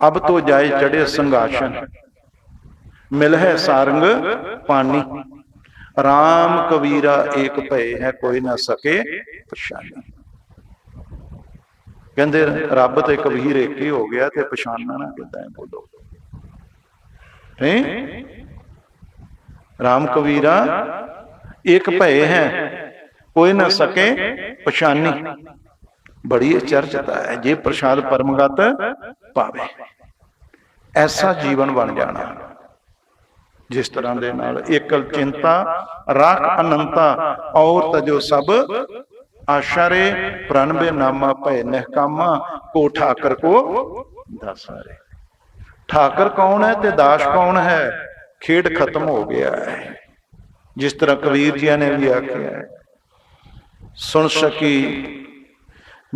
ਅਬ ਤੋ ਜਾਏ ਚੜੇ ਸੰਗਾਸ਼ਨ ਮਿਲ ਹੈ ਸਾਰੰਗ ਪਾਨੀ RAM ਕਬੀਰਾ ਏਕ ਭਏ ਹੈ ਕੋਈ ਨਾ ਸਕੇ ਪਛਾਨੀ ਕਹਿੰਦੇ, ਰੱਬ ਤੇ ਕਬੀਰ ਇੱਕ ਹੀ ਹੋ ਗਿਆ ਤੇ ਪਛਾਨਣਾ ਨਾ ਕਿਦਾਂ ਬੋਲੋ। ਹੈ? RAM ਕਬੀਰਾ ਏਕ ਭਏ ਹੈ, ਕੋਈ ਨਾ ਸਕੇ ਪਛਾਨੀ ਬੜੀ ਅਚਰਚਤਾ ਹੈ। ਜੇ ਪ੍ਰਸ਼ਾਦ ਪਰਮਗਤ ਪਾਵੇ, ਐਸਾ ਜੀਵਨ ਬਣ ਜਾਣਾ। ਜਿਸ ਤਰ੍ਹਾਂ ਦੇ ਨਾਲ ਏਕਲ ਚਿੰਤਾ, ਰਾਖ ਅਨੰਤਾ, ਔਰ ਤਜੋ ਸਭ ਆਸ਼ਾਰੇ ਪ੍ਰਣਬੇ ਨਾਮਾ ਭੈ ਨਹਕਾਮਾ ਕੋ ਠਾਕਰ ਕੋ ਦਸਾਰੇ। ਠਾਕਰ ਕੌਣ ਹੈ ਤੇ ਦਾਸ ਕੌਣ ਹੈ? ਖੇਡ ਖਤਮ ਹੋ ਗਿਆ ਹੈ। ਜਿਸ ਤਰ੍ਹਾਂ ਕਬੀਰ ਜੀ ਨੇ ਵੀ ਆਖਿਆ ਸੁਣ ਸਕੀ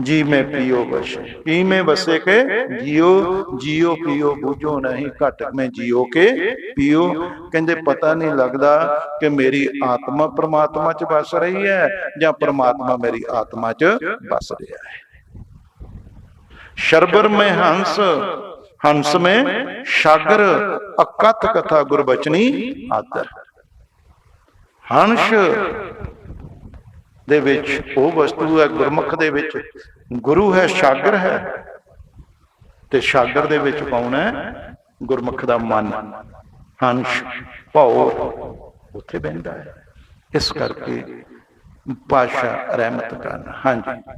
ਜੀ ਮੈਂ ਪੀਓ ਬਸੇ। ਪੀ ਮੈਂ ਬਸੇ ਕੇ ਜਿਓ ਜਿਓ, ਪੀਓ, ਬੁਝੋ ਨਹੀਂ ਘਟ। ਮੈਂ ਜਿਓ ਕੇ ਪੀਓ। ਕਹਿੰਦੇ ਪਤਾ ਨਹੀਂ ਲੱਗਦਾ ਕਿ ਮੇਰੀ ਆਤਮਾ ਪ੍ਰਮਾਤਮਾ ਚ ਵਸ ਰਹੀ ਹੈ ਜਾਂ ਪ੍ਰਮਾਤਮਾ ਮੇਰੀ ਆਤਮਾ ਚ ਵਸ ਰਿਹਾ ਹੈ। ਸ਼ਰਬਰ ਮੈਂ ਹੰਸ ਹੰਸ ਮੈਂ ਸ਼ਾਗਰ, ਅਕਥ ਕਥਾ ਗੁਰਬਚਨੀ ਆਦਰ। ਹੰਸ ਦੇ ਵਿੱਚ, ਉਹ ਵਸਤੂ ਹੈ ਗੁਰਮੁਖ ਦੇ ਵਿੱਚ। ਗੁਰੂ ਹੈ, ਸ਼ਾਗਰ ਹੈ। ਤੇ ਸ਼ਾਗਰ ਦੇ ਵਿੱਚ ਪਾਉਣਾ ਗੁਰਮੁਖ ਦਾ ਮਨ। ਹੰਸ, ਭਾਉ, ਉੱਥੇ ਬਹਿੰਦਾ ਹੈ। ਇਸ ਕਰਕੇ ਪਾਸ਼ਾ ਰਹਿਮਤ ਕਰਨ ਹਾਂਜੀ।